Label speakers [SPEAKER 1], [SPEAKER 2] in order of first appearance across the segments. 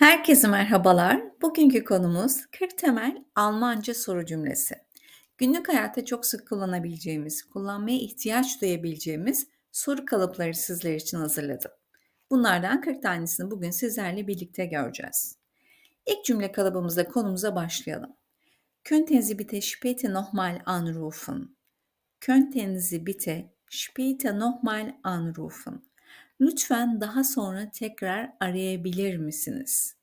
[SPEAKER 1] Herkese merhabalar. Bugünkü konumuz 40 temel Almanca soru cümlesi. Günlük hayatta çok sık kullanabileceğimiz, kullanmaya ihtiyaç duyabileceğimiz soru kalıpları sizler için hazırladım. Bunlardan 40 tanesini bugün sizlerle birlikte göreceğiz. İlk cümle kalıbımızda konumuza başlayalım. Könnten Sie bitte später nochmal anrufen? Könnten Sie bitte später nochmal anrufen? Lütfen daha sonra tekrar arayabilir misiniz?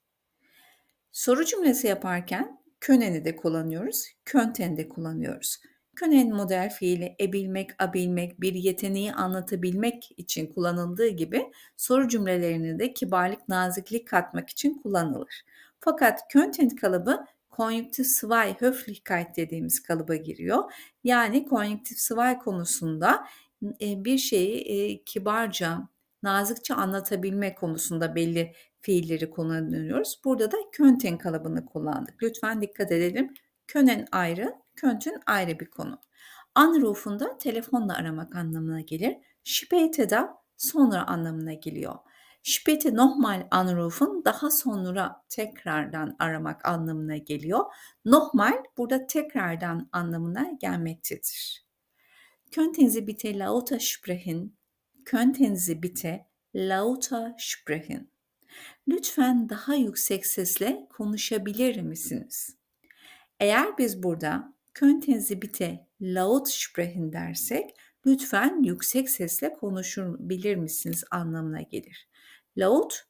[SPEAKER 1] Soru cümlesi yaparken köneni de kullanıyoruz, könten de kullanıyoruz. Könen model fiili ebilmek, abilmek, bir yeteneği anlatabilmek için kullanıldığı gibi soru cümlelerine de kibarlık, naziklik katmak için kullanılır. Fakat könten kalıbı konjunktif zwei höflichkeit dediğimiz kalıba giriyor. Yani konjunktif zwei konusunda bir şeyi kibarca, nazikçe anlatabilme konusunda belli fiilleri kullanıyoruz. Burada da könten kalıbını kullandık. Lütfen dikkat edelim. Könen ayrı, köntün ayrı bir konu. Anruf'un da telefonla aramak anlamına gelir. Späte de sonra anlamına geliyor. Späte nochmal anrufen daha sonra tekrardan aramak anlamına geliyor. Nochmal burada tekrardan anlamına gelmektedir. Könnten Sie bitte lauter sprechen? Könnten Sie bitte lauter sprechen? Lütfen daha yüksek sesle konuşabilir misiniz? Eğer biz burada könnten Sie bitte laut sprechen dersek lütfen yüksek sesle konuşabilir misiniz anlamına gelir. Laut,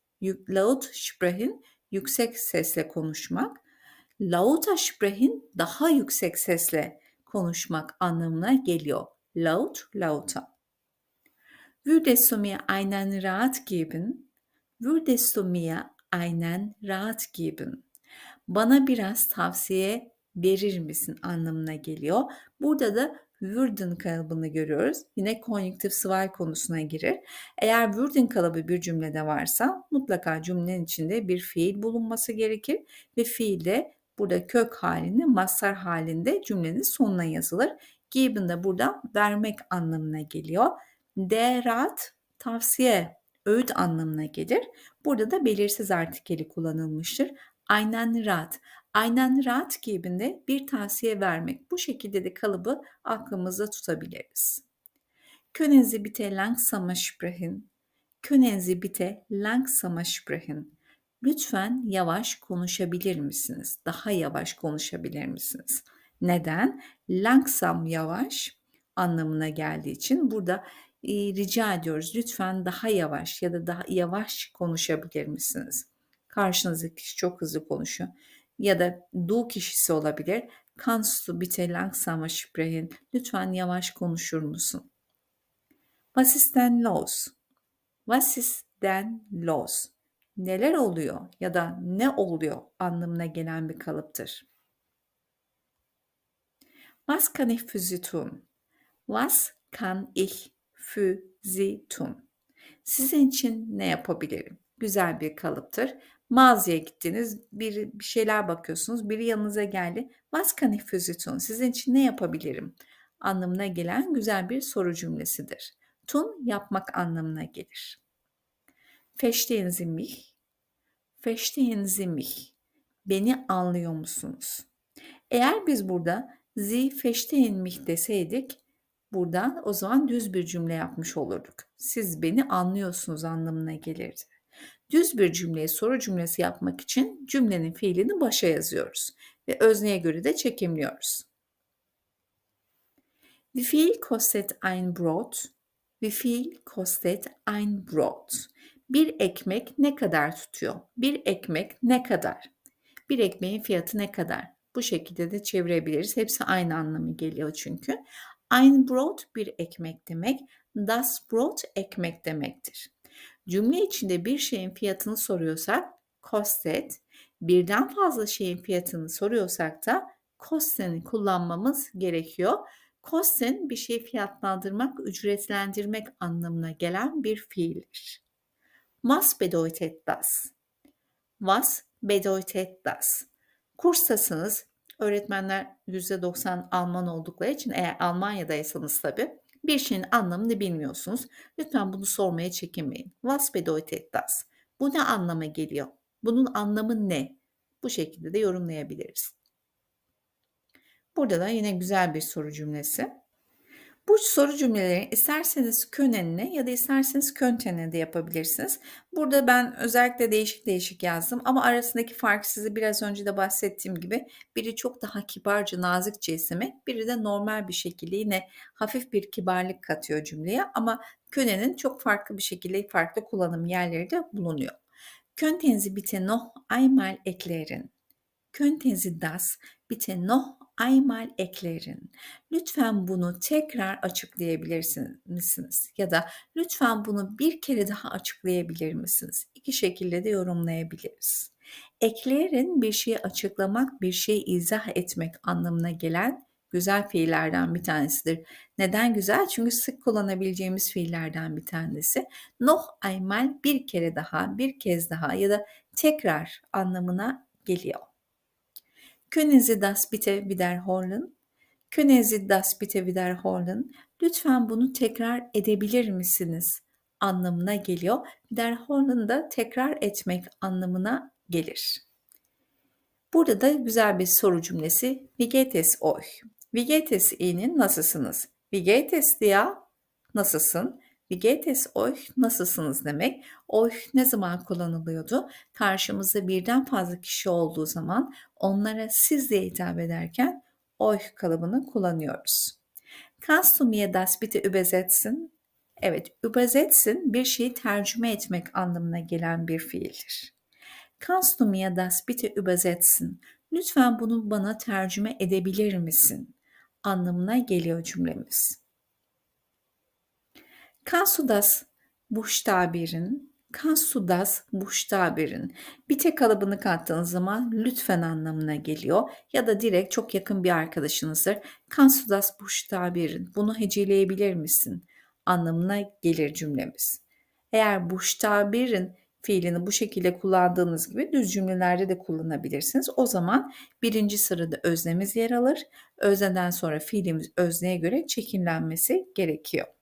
[SPEAKER 1] laut sprechen yüksek sesle konuşmak. Lauter sprechen daha yüksek sesle konuşmak anlamına geliyor. Laut, lauter. Würdest du mir einen Rat geben? Würdest du mir einen Rat geben? Bana biraz tavsiye verir misin anlamına geliyor. Burada da würden kalıbını görüyoruz. Yine konjunktif sıvay konusuna girir. Eğer würden kalıbı bir cümlede varsa mutlaka cümlenin içinde bir fiil bulunması gerekir ve fiil de burada kök halinde, mastar halinde cümlenin sonuna yazılır. Geben de burada vermek anlamına geliyor. Derat tavsiye öğüt anlamına gelir. Burada da belirsiz artikeli kullanılmıştır. Aynen rahat. Aynen rahat gibinde bir tavsiye vermek. Bu şekilde de kalıbı aklımızda tutabiliriz. Können Sie bitte langsamer sprechen? Können Sie bitte? Lütfen yavaş konuşabilir misiniz? Daha yavaş konuşabilir misiniz? Neden? Langsam yavaş anlamına geldiği için burada rica ediyoruz. Lütfen daha yavaş ya da daha yavaş konuşabilir misiniz? Karşınızdaki kişi çok hızlı konuşuyor. Ya da du kişisi olabilir. Kannst du bitte langsamer? Lütfen yavaş konuşur musun? Was ist denn los? Was ist denn los? Neler oluyor ya da ne oluyor anlamına gelen bir kalıptır. Was kann ich für Sie tun? Was kann ich tun? Sizin için ne yapabilirim? Güzel bir kalıptır. Mağazaya gittiniz, bir, bir şeyler bakıyorsunuz, biri yanınıza geldi. Was kann ich für Sie tun? Sizin için ne yapabilirim? Anlamına gelen güzel bir soru cümlesidir. Tun yapmak anlamına gelir. Verstehen Sie mich? Verstehen Sie mich? Beni anlıyor musunuz? Eğer biz burada Sie verstehen mich deseydik Buradan o zaman düz bir cümle yapmış olurduk. Siz beni anlıyorsunuz anlamına gelirdi. Düz bir cümleyi soru cümlesi yapmak için cümlenin fiilini başa yazıyoruz ve özneye göre de çekimliyoruz. Wie viel kostet ein Brot? Wie viel kostet ein Brot? Bir ekmek ne kadar tutuyor? Bir ekmek ne kadar? Bir ekmeğin fiyatı ne kadar? Bu şekilde de çevirebiliriz. Hepsi aynı anlamı geliyor çünkü. Ein Brot bir ekmek demek. Das Brot ekmek demektir. Cümle içinde bir şeyin fiyatını soruyorsak kostet, birden fazla şeyin fiyatını soruyorsak da kosten'i kullanmamız gerekiyor. Kosten bir şeyi fiyatlandırmak, ücretlendirmek anlamına gelen bir fiildir. Was bedeutet das? Was bedeutet das? Kurstasınız, Öğretmenler %90 Alman oldukları için eğer Almanya'daysanız tabii bir şeyin anlamını bilmiyorsunuz. Lütfen bunu sormaya çekinmeyin. Was bedeutet das? Bu ne anlama geliyor? Bunun anlamı ne? Bu şekilde de yorumlayabiliriz. Burada da yine güzel bir soru cümlesi. Bu soru cümleleri isterseniz könenine ya da isterseniz köntenine de yapabilirsiniz. Burada ben özellikle değişik değişik yazdım ama arasındaki fark size biraz önce de bahsettiğim gibi biri çok daha kibarca, nazikçe istemek, biri de normal bir şekilde yine hafif bir kibarlık katıyor cümleye ama könenin çok farklı bir şekilde farklı kullanım yerleri de bulunuyor. Könnten Sie bitte noch einmal erklären? Könnten das bitte noch einmal erklären? Lütfen bunu tekrar açıklayabilir misiniz? Ya da lütfen bunu bir kere daha açıklayabilir misiniz? İki şekilde de yorumlayabiliriz. Eklerin bir şeyi açıklamak, bir şeyi izah etmek anlamına gelen güzel fiillerden bir tanesidir. Neden güzel? Çünkü sık kullanabileceğimiz fiillerden bir tanesi. Noch einmal bir kere daha, bir kez daha ya da tekrar anlamına geliyor. Können Sie das bitte wiederholen? Können Sie das bitte wiederholen? Lütfen bunu tekrar edebilir misiniz? anlamına geliyor. Wiederholen da tekrar etmek anlamına gelir. Burada da güzel bir soru cümlesi. Wie geht es euch? Wie geht es Ihnen? Nasılsınız? Wie geht es dir? Nasılsın? Wie geht es euch? Nasılsınız demek. Euch ne zaman kullanılıyordu? Karşımızda birden fazla kişi olduğu zaman onlara siz diye hitap ederken euch kalıbını kullanıyoruz. Kannst du mir das bitte übersetzen? Evet, übersetzen bir şeyi tercüme etmek anlamına gelen bir fiildir. Kannst du mir das bitte übersetzen? Lütfen bunu bana tercüme edebilir misin? anlamına geliyor cümlemiz. Kannst du das buchstabieren? Kannst du das buchstabieren? Bir tek kalıbını kattığınız zaman lütfen anlamına geliyor. Ya da direkt çok yakın bir arkadaşınızdır. Kannst du das buchstabieren? Bunu heceleyebilir misin? anlamına gelir cümlemiz. Eğer buchstabieren fiilini bu şekilde kullandığınız gibi düz cümlelerde de kullanabilirsiniz. O zaman birinci sırada öznemiz yer alır. Özneden sonra fiilimiz özneye göre çekimlenmesi gerekiyor.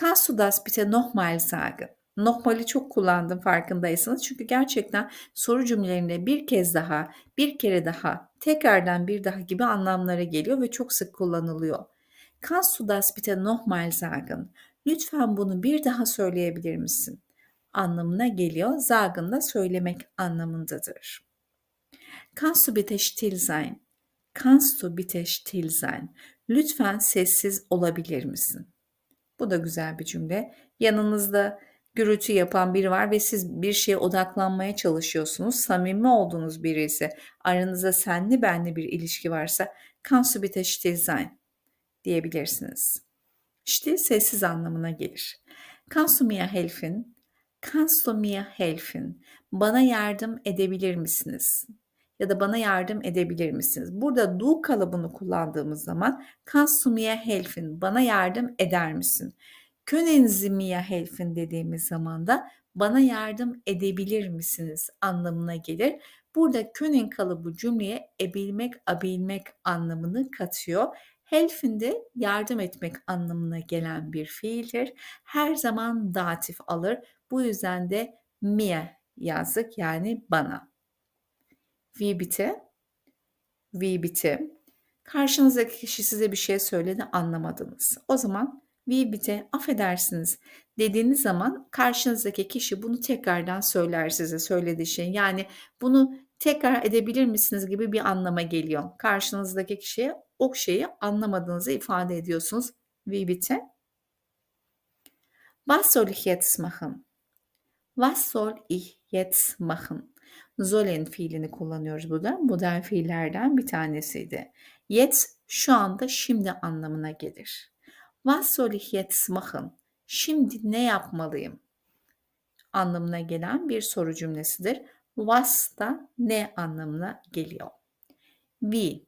[SPEAKER 1] Kannst du das bitte nochmal sagen? Nochmal'i çok kullandım farkındaysanız. Çünkü gerçekten soru cümlelerinde bir kez daha, bir kere daha, tekrardan bir daha gibi anlamlara geliyor ve çok sık kullanılıyor. Kannst du das bitte nochmal sagen? Lütfen bunu bir daha söyleyebilir misin? anlamına geliyor. Sagen da söylemek anlamındadır. Kannst du bitte still sein? Kannst bitte still sein? Lütfen sessiz olabilir misin? Bu da güzel bir cümle. Yanınızda gürültü yapan biri var ve siz bir şeye odaklanmaya çalışıyorsunuz. Samimi olduğunuz biri ise aranızda senli benli bir ilişki varsa kannst du bitte still sein diyebilirsiniz. İşte sessiz anlamına gelir. Kannst du mir helfen? Kannst du? Bana yardım edebilir misiniz? Ya da bana yardım edebilir misiniz? Burada du kalıbını kullandığımız zaman kannst du mir helfen? Bana yardım eder misin? Können Sie mir helfen dediğimiz zaman da bana yardım edebilir misiniz anlamına gelir. Burada können kalıbı cümleye ebilmek, abilmek anlamını katıyor. Helfen de yardım etmek anlamına gelen bir fiildir. Her zaman datif alır. Bu yüzden de mir yazdık yani bana. Wie bitte? Wie bitte? Karşınızdaki kişi size bir şey söyledi anlamadınız. O zaman wie bitte affedersiniz dediğiniz zaman karşınızdaki kişi bunu tekrardan söyler size söylediği şey. Yani bunu tekrar edebilir misiniz gibi bir anlama geliyor. Karşınızdaki kişiye o şeyi anlamadığınızı ifade ediyorsunuz. Wie bitte? Was soll ich jetzt machen? Was soll ich jetzt machen? Sollen fiilini kullanıyoruz burada. Modern fiillerden bir tanesiydi. Jetzt şu anda şimdi anlamına gelir. Was soll ich jetzt machen? Şimdi ne yapmalıyım? Anlamına gelen bir soru cümlesidir. Was da ne anlamına geliyor. Wie.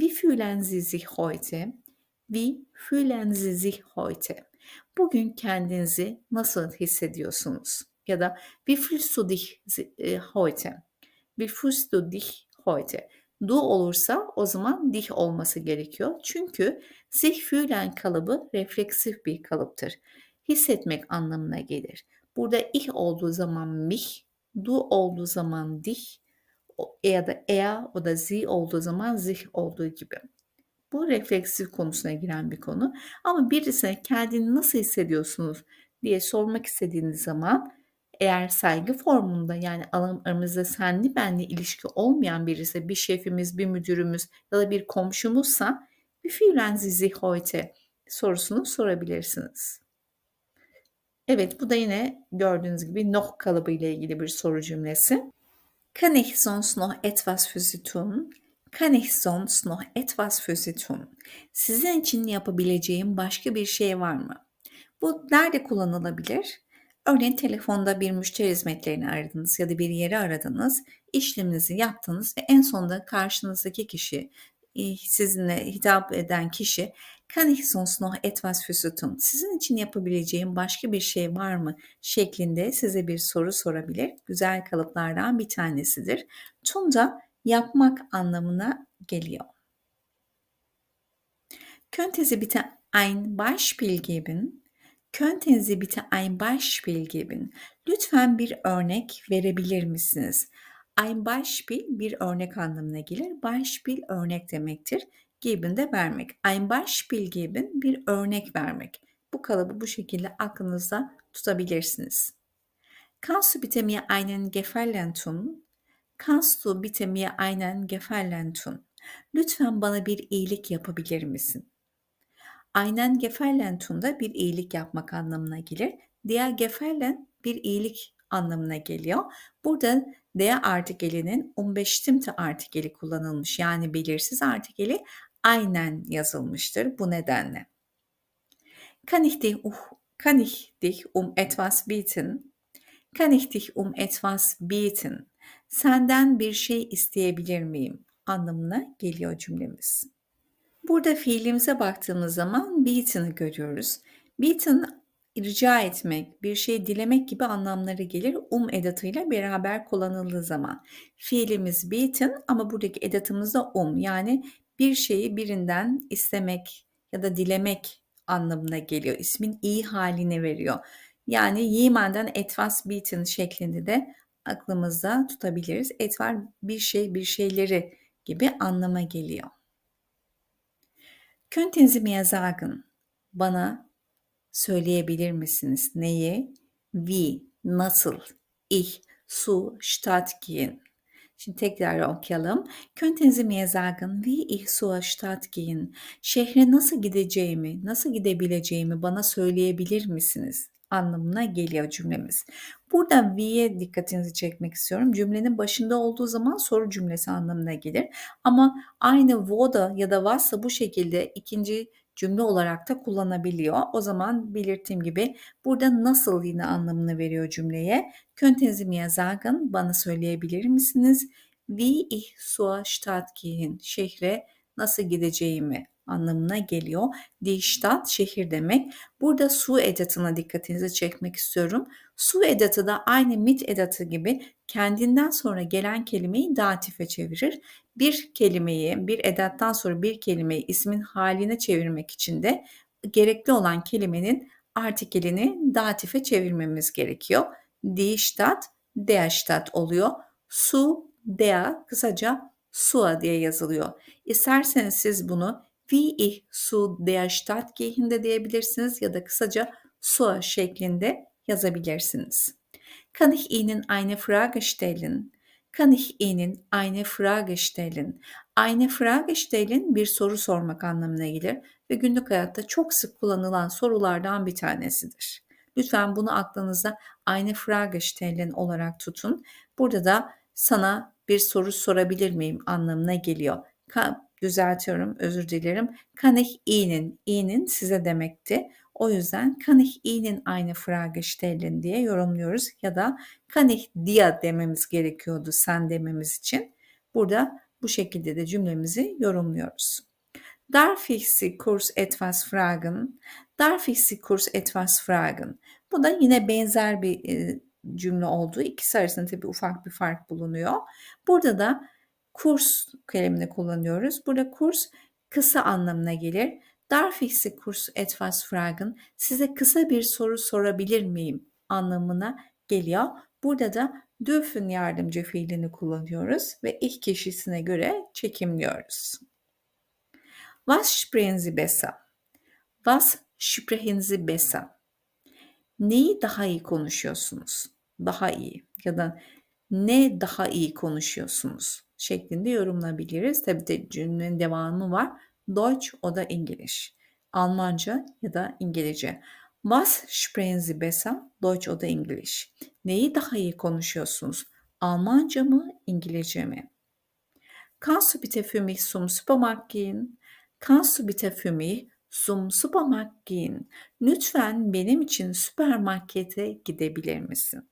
[SPEAKER 1] Wie fühlen Sie sich heute? Wie fühlen Sie sich heute? Bugün kendinizi nasıl hissediyorsunuz? Ya da wie fühlst du dich e, heute? Wie fühlst du dich heute? Du olursa o zaman dich olması gerekiyor. Çünkü sich fühlen kalıbı refleksif bir kalıptır. Hissetmek anlamına gelir. Burada ich olduğu zaman mich, du olduğu zaman dich ya da er o da sie olduğu zaman sich olduğu gibi. Bu refleksif konusuna giren bir konu. Ama birisine kendini nasıl hissediyorsunuz diye sormak istediğiniz zaman eğer saygı formunda yani aramızda senli benli ilişki olmayan birisi, bir şefimiz, bir müdürümüz ya da bir komşumuzsa bir fühlen Sie heute sorusunu sorabilirsiniz. Evet bu da yine gördüğünüz gibi noch kalıbı ile ilgili bir soru cümlesi. Kann ich sonst noch etwas für Sie tun? Kann ich sonst noch etwas für Sie tun? Sizin için yapabileceğim başka bir şey var mı? Bu nerede kullanılabilir? Örneğin telefonda bir müşteri hizmetlerini aradınız ya da bir yeri aradınız, işleminizi yaptınız ve en sonunda karşınızdaki kişi, sizinle hitap eden kişi Kann ich sonst noch etwas für? Sizin için yapabileceğim başka bir şey var mı? şeklinde size bir soru sorabilir. Güzel kalıplardan bir tanesidir. Tun da yapmak anlamına geliyor. Könnten Sie bitte ein Beispiel geben? Könnten Sie bitte ein Beispiel geben? Lütfen bir örnek verebilir misiniz? Ein Beispiel bir örnek anlamına gelir. Beispiel örnek demektir. Geben de vermek. Ein Beispiel geben bir örnek vermek. Bu kalıbı bu şekilde aklınızda tutabilirsiniz. Kannst du bitte mir einen Gefallen tun? Kannst du bitte mir einen Gefallen tun? Lütfen bana bir iyilik yapabilir misin? Aynen Gefallen bir iyilik yapmak anlamına gelir. Diğer Gefallen bir iyilik anlamına geliyor. Burada D artikelinin 15 stimte artikeli kullanılmış yani belirsiz artikeli aynen yazılmıştır bu nedenle. Kann ich dich, uh, kann ich dich um etwas bitten? Kann ich dich um etwas bitten? Senden bir şey isteyebilir miyim? anlamına geliyor cümlemiz. Burada fiilimize baktığımız zaman bitten'ı görüyoruz. Bitten rica etmek, bir şey dilemek gibi anlamları gelir um edatıyla beraber kullanıldığı zaman. Fiilimiz bitten ama buradaki edatımız da um yani bir şeyi birinden istemek ya da dilemek anlamına geliyor. İsmin iyi haline veriyor. Yani Yemen'den etwas bieten şeklinde de aklımızda tutabiliriz. Etvar bir şey bir şeyleri gibi anlama geliyor. Könnten Sie mir sagen? Bana söyleyebilir misiniz? Neyi? Wie, nasıl? Ich, su, statt gehen. Şimdi tekrar okuyalım. Könnten Sie mir sagen, wie ich zur Stadt gehen? Şehre nasıl gideceğimi, nasıl gidebileceğimi bana söyleyebilir misiniz? anlamına geliyor cümlemiz. Burada we'ye dikkatinizi çekmek istiyorum. Cümlenin başında olduğu zaman soru cümlesi anlamına gelir. Ama aynı wo'da ya da was'la bu şekilde ikinci cümle olarak da kullanabiliyor. O zaman belirttiğim gibi burada nasıl yine anlamını veriyor cümleye. Mir sagen, bana söyleyebilir misiniz? Wie ich zur Stadt gehen, şehre nasıl gideceğimi anlamına geliyor. Die şehir demek. Burada su edatına dikkatinizi çekmek istiyorum. Su edatı da aynı mit edatı gibi kendinden sonra gelen kelimeyi datife çevirir. Bir kelimeyi, bir edattan sonra bir kelimeyi ismin haline çevirmek için de gerekli olan kelimenin artikelini datife çevirmemiz gerekiyor. Die Stadt oluyor. Su, der kısaca Sua diye yazılıyor. İsterseniz siz bunu wie ich zu der Stadt gehen de diyebilirsiniz ya da kısaca Sua şeklinde yazabilirsiniz. Kann ich Ihnen eine Frage stellen? Kann ich Ihnen eine Frage stellen? Eine Frage stellen bir soru sormak anlamına gelir ve günlük hayatta çok sık kullanılan sorulardan bir tanesidir. Lütfen bunu aklınızda eine Frage stellen olarak tutun. Burada da sana bir soru sorabilir miyim anlamına geliyor. Ka düzeltiyorum, özür dilerim. Kann ich Ihnen, Ihnen size demekti. O yüzden kann ich Ihnen eine Frage stellen diye yorumluyoruz ya da kann ich dir dememiz gerekiyordu sen dememiz için. Burada bu şekilde de cümlemizi yorumluyoruz. Darf ich Sie kurz etwas fragen? Darf ich Sie kurz etwas fragen? Bu da yine benzer bir e, cümle olduğu ikisi arasında tabii ufak bir fark bulunuyor. Burada da kurs kelimini kullanıyoruz. Burada kurs kısa anlamına gelir. Darf ich Sie kurz etwas fragen? Size kısa bir soru sorabilir miyim? anlamına geliyor. Burada da dürfen yardımcı fiilini kullanıyoruz ve ilk kişisine göre çekimliyoruz. Was sprechen Sie besser? Was sprechen Sie besser? Neyi daha iyi konuşuyorsunuz? Daha iyi ya da ne daha iyi konuşuyorsunuz şeklinde yorumlayabiliriz. Tabi de cümlenin devamı var. Deutsch o da İngiliz. Almanca ya da İngilizce. Was sprechen Sie besser? Deutsch oder English. Neyi daha iyi konuşuyorsunuz? Almanca mı, İngilizce mi? Kannst du bitte für mich zum Supermarkt gehen? Kannst du bitte für mich zum Supermarkt gehen? Lütfen benim için süpermarkete gidebilir misin?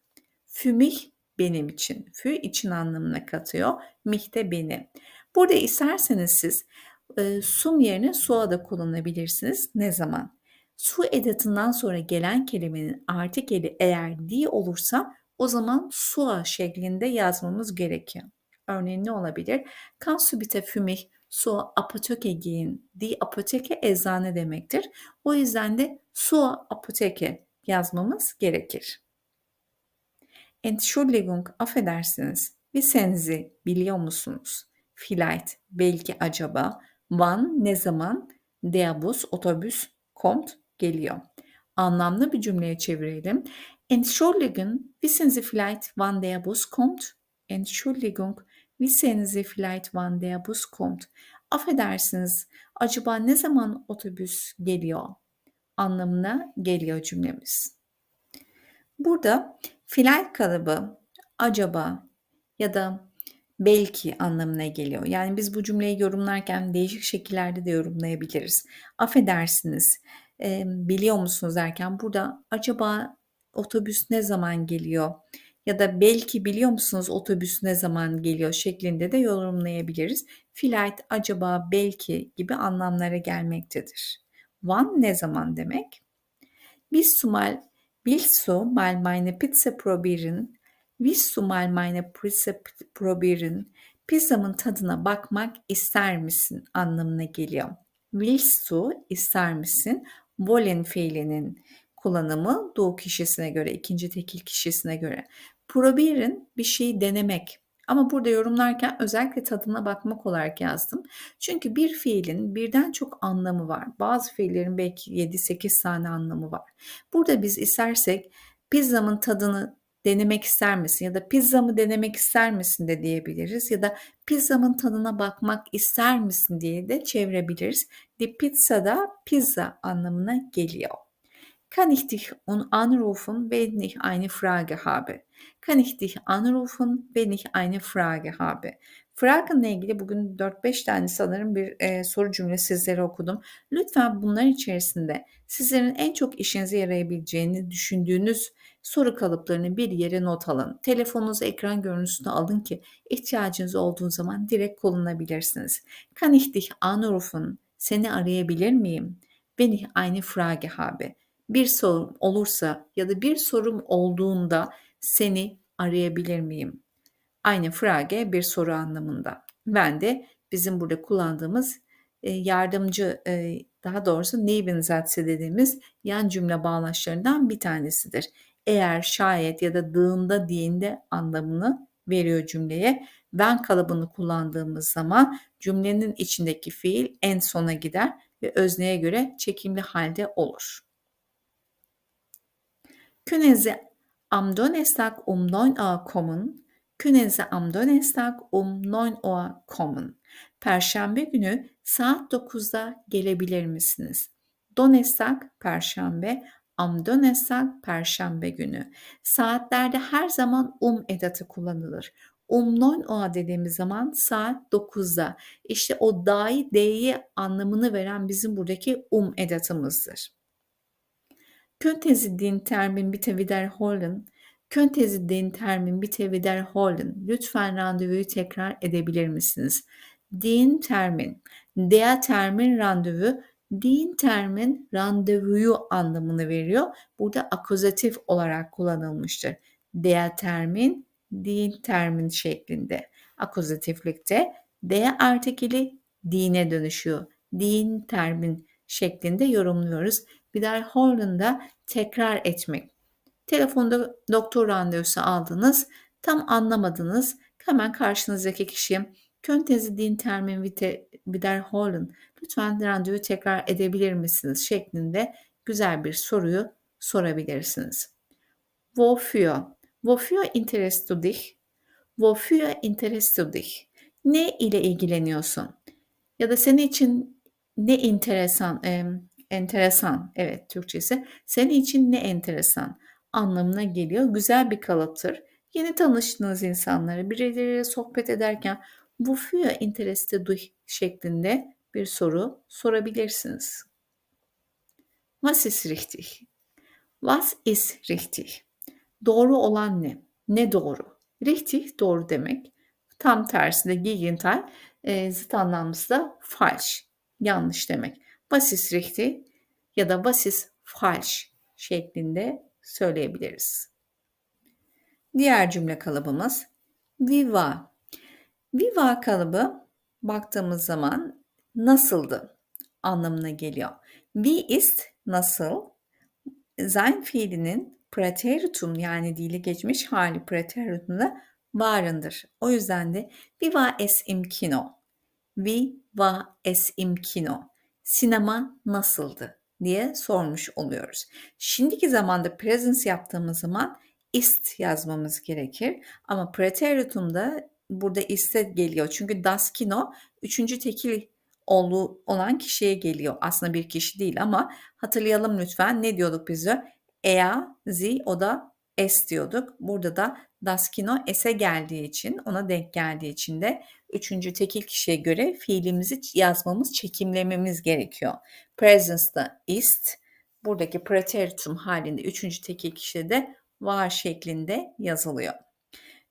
[SPEAKER 1] Für mich benim için. Für için anlamına katıyor. Mich de beni. Burada isterseniz siz e, sum yerine su'a da kullanabilirsiniz. Ne zaman? Su edatından sonra gelen kelimenin artikeli eğer di olursa o zaman sua şeklinde yazmamız gerekiyor. Örneğin ne olabilir? Bitte für mich zur Apotheke gehen? Die Apotheke eczane demektir. O yüzden de sua Apotheke yazmamız gerekir. Entschuldigung, affedersiniz. Sie, biliyor musunuz? Vielleicht, belki acaba. Wann, ne zaman? Der Bus, otobüs, kommt, geliyor. Anlamlı bir cümleye çevirelim. Entschuldigung, wissen Sie vielleicht, wann der Bus kommt? Entschuldigung, wissen Sie vielleicht, wann der Bus kommt? Affedersiniz, acaba ne zaman otobüs geliyor? Anlamına geliyor cümlemiz. Burada fiil kalıbı acaba ya da belki anlamına geliyor. Yani biz bu cümleyi yorumlarken değişik şekillerde de yorumlayabiliriz. Affedersiniz, e, biliyor musunuz derken burada acaba otobüs ne zaman geliyor? Ya da belki biliyor musunuz otobüs ne zaman geliyor şeklinde de yorumlayabiliriz. Vielleicht, acaba, belki gibi anlamlara gelmektedir. Wann ne zaman demek? Bis du du mal meine Pizza probieren? Du mal meine Pizza probieren? Pizzamın tadına bakmak ister misin anlamına geliyor. Willst ister misin? Wollen fiilinin kullanımı doğu kişisine göre, ikinci tekil kişisine göre. Probieren bir şeyi denemek. Ama burada yorumlarken özellikle tadına bakmak olarak yazdım. Çünkü bir fiilin birden çok anlamı var. Bazı fiillerin belki 7-8 tane anlamı var. Burada biz istersek pizzamın tadını denemek ister misin ya da pizzamı denemek ister misin de diyebiliriz ya da pizzamın tadına bakmak ister misin diye de çevirebiliriz. Die pizza da pizza anlamına geliyor. Kann ich dich anrufen, wenn ich eine Frage habe? Kann ich dich anrufen, wenn ich eine Frage habe? Fragen ile ilgili bugün 4-5 tane sanırım bir e, soru cümle sizlere okudum. Lütfen bunların içerisinde sizlerin en çok işinize yarayabileceğini düşündüğünüz soru kalıplarını bir yere not alın. Telefonunuzu ekran görüntüsüne alın ki ihtiyacınız olduğu zaman direkt kullanabilirsiniz. Kann ich dich anrufen? Seni arayabilir miyim? Wenn ich eine Frage habe. Bir sorum olursa ya da bir sorum olduğunda seni arayabilir miyim? Aynı Frage bir soru anlamında. Ben de bizim burada kullandığımız e, yardımcı e, daha doğrusu Nebensätze dediğimiz yan cümle bağlaçlarından bir tanesidir. Eğer, şayet ya da dığında diyinde anlamını veriyor cümleye. Ben kalıbını kullandığımız zaman cümlenin içindeki fiil en sona gider ve özneye göre çekimli halde olur. Sie am Donnerstag um 9 Uhr kommen? Können Sie um 9 Uhr kommen? Perşembe günü saat 9'da gelebilir misiniz? Donnerstag, Perşembe, am Donnerstag, Perşembe günü. Saatlerde her zaman um edatı kullanılır. Um 9 Uhr dediğimiz zaman saat 9'da. İşte o dahi D'yi anlamını veren bizim buradaki um edatımızdır. Könnten Sie den Termin bitte wiederholen? Könnten Sie den Termin bitte wiederholen? Lütfen randevuyu tekrar edebilir misiniz? Den Termin. Der Termin randevu. Den Termin randevuyu anlamını veriyor. Burada akuzatif olarak kullanılmıştır. Der Termin, den Termin şeklinde. Akuzatiflikte der artikeli dine dönüşüyor. Den Termin şeklinde yorumluyoruz. Wiederholen'da tekrar etmek. Telefonda doktor randevusu aldınız. Tam anlamadınız. Hemen karşınızdaki kişiye Könnten Sie den Termin wiederholen? Lütfen randevu tekrar edebilir misiniz? şeklinde güzel bir soruyu sorabilirsiniz. Wofür? Wofür interessest du dich? Wofür interessest du dich? Ne ile ilgileniyorsun? Ya da senin için ne enteresan, e, enteresan, evet Türkçesi, senin için ne enteresan anlamına geliyor. Güzel bir kalıptır. Yeni tanıştığınız insanları birileriyle sohbet ederken wofür interessest du şeklinde bir soru sorabilirsiniz. Was ist richtig? Was ist richtig? Doğru olan ne? Ne doğru? Richtig doğru demek. Tam tersi de Gegenteil e, zıt anlamlısı da falsch. Yanlış demek. Was ist richtig ya da was ist falsch şeklinde söyleyebiliriz. Diğer cümle kalıbımız viva. Viva kalıbı baktığımız zaman nasıldı anlamına geliyor. Wie ist nasıl? Sein fiilinin preteritum yani dili geçmiş hali preteritumda varındır. O yüzden de viva es im kino. Viva es im kino. Sinema nasıldı diye sormuş oluyoruz. Şimdiki zamanda presence yaptığımız zaman ist yazmamız gerekir. Ama preteritumda burada ist'e geliyor. Çünkü das kino üçüncü tekil olduğu olan kişiye geliyor. Aslında bir kişi değil ama hatırlayalım lütfen ne diyorduk biz de? Ea, zi o da es diyorduk. Burada da das kino es'e geldiği için, ona denk geldiği için de üçüncü tekil kişiye göre fiilimizi yazmamız, çekimlememiz gerekiyor. Presence'da ist, buradaki preteritum halinde üçüncü tekil kişide de var şeklinde yazılıyor.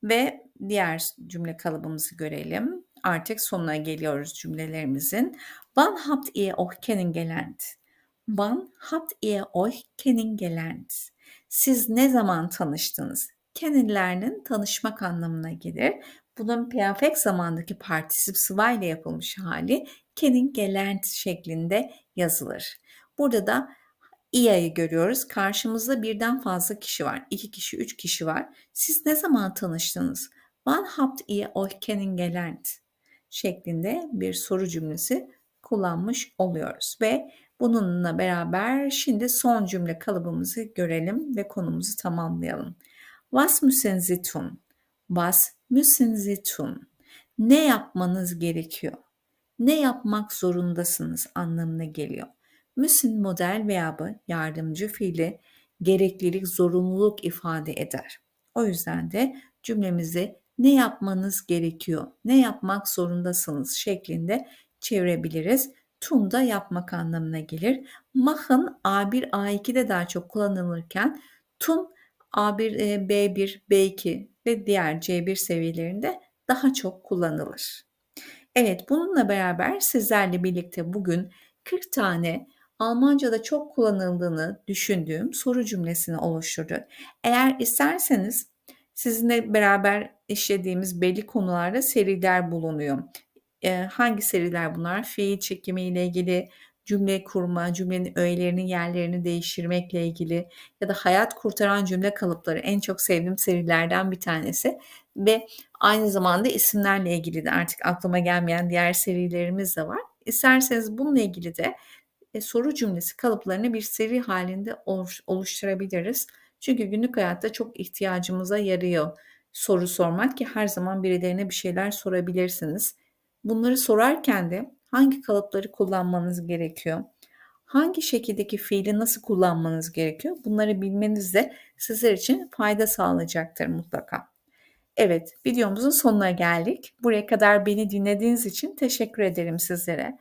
[SPEAKER 1] Ve diğer cümle kalıbımızı görelim. Artık sonuna geliyoruz cümlelerimizin. Wann habt ihr euch kennengelernt? Wann habt ihr euch kennengelernt? Siz ne zaman tanıştınız? Kennenlernin tanışmak anlamına gelir. Bunun perfect zamandaki partisip sıva ile yapılmış hali kennengelernt şeklinde yazılır. Burada da İA'yı görüyoruz. Karşımızda birden fazla kişi var. İki kişi, üç kişi var. Siz ne zaman tanıştınız? Wann habt ihr euch kennengelernt? şeklinde bir soru cümlesi kullanmış oluyoruz. Ve bununla beraber şimdi son cümle kalıbımızı görelim ve konumuzu tamamlayalım. Was müssen Sie tun? Was müssen Sie tun? Ne yapmanız gerekiyor? Ne yapmak zorundasınız anlamına geliyor. Müssen model verbı yardımcı fiili gereklilik, zorunluluk ifade eder. O yüzden de cümlemizi ne yapmanız gerekiyor, ne yapmak zorundasınız şeklinde çevirebiliriz. Tun da yapmak anlamına gelir. Machen A1, A2'de daha çok kullanılırken tun A1, B1, B2 ve diğer C1 seviyelerinde daha çok kullanılır. Evet bununla beraber sizlerle birlikte bugün 40 tane Almanca'da çok kullanıldığını düşündüğüm soru cümlesini oluşturduk. Eğer isterseniz sizinle beraber işlediğimiz belli konularda seriler bulunuyor. Ee, hangi seriler bunlar? Fiil çekimi ile ilgili, cümle kurma, cümlenin öğelerinin yerlerini değiştirmekle ilgili ya da hayat kurtaran cümle kalıpları en çok sevdiğim serilerden bir tanesi ve aynı zamanda isimlerle ilgili de artık aklıma gelmeyen diğer serilerimiz de var. İsterseniz bununla ilgili de e, soru cümlesi kalıplarını bir seri halinde oluşturabiliriz. Çünkü günlük hayatta çok ihtiyacımıza yarıyor soru sormak ki her zaman birilerine bir şeyler sorabilirsiniz. Bunları sorarken de hangi kalıpları kullanmanız gerekiyor? Hangi şekildeki fiili nasıl kullanmanız gerekiyor? Bunları bilmeniz de sizler için fayda sağlayacaktır mutlaka. Evet, videomuzun sonuna geldik. Buraya kadar beni dinlediğiniz için teşekkür ederim sizlere.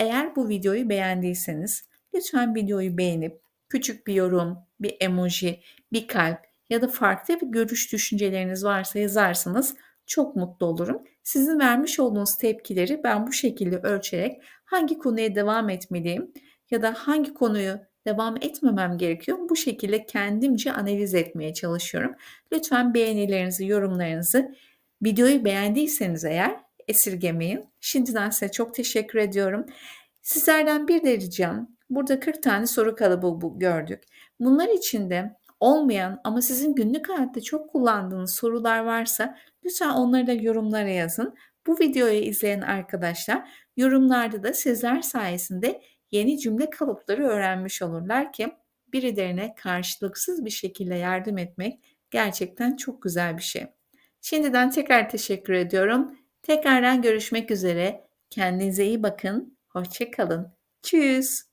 [SPEAKER 1] Eğer bu videoyu beğendiyseniz lütfen videoyu beğenip küçük bir yorum, bir emoji, bir kalp ya da farklı bir görüş düşünceleriniz varsa yazarsanız çok mutlu olurum. Sizin vermiş olduğunuz tepkileri ben bu şekilde ölçerek hangi konuya devam etmeliyim ya da hangi konuyu devam etmemem gerekiyor bu şekilde kendimce analiz etmeye çalışıyorum. Lütfen beğenilerinizi, yorumlarınızı videoyu beğendiyseniz eğer esirgemeyin. Şimdiden size çok teşekkür ediyorum. Sizlerden bir de ricam, burada 40 tane soru kalıbı gördük. Bunlar içinde olmayan ama sizin günlük hayatta çok kullandığınız sorular varsa lütfen onları da yorumlara yazın. Bu videoyu izleyen arkadaşlar yorumlarda da sizler sayesinde yeni cümle kalıpları öğrenmiş olurlar ki birilerine karşılıksız bir şekilde yardım etmek gerçekten çok güzel bir şey. Şimdiden tekrar teşekkür ediyorum. Tekrardan görüşmek üzere. Kendinize iyi bakın. Hoşça kalın. Tschüss.